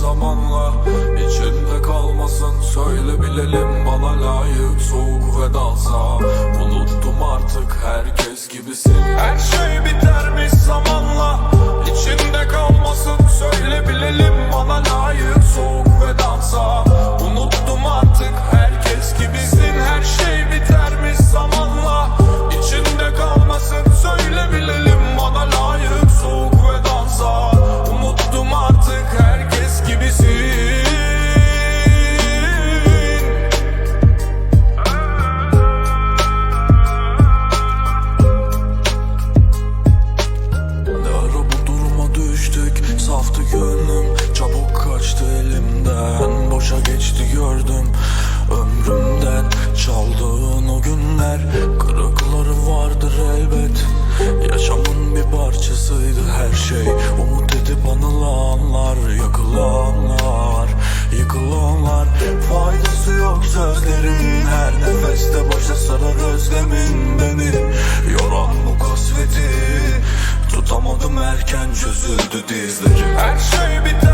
zamanla. İçinde kalmasın Söyle bilelim bana layık Boşa geçti gördüm. Ömrümden çaldığın o günler Kırıkları vardır elbet. Yaşamın bir parçasıydı her şey. Umut edip anılanlar Yakılanlar Yıkılanlar. Faydası yok sözlerin Her nefeste boşa sarar özlemin beni Yoran bu kasveti Tutamadım erken çözüldü dizlerim. Her şey biter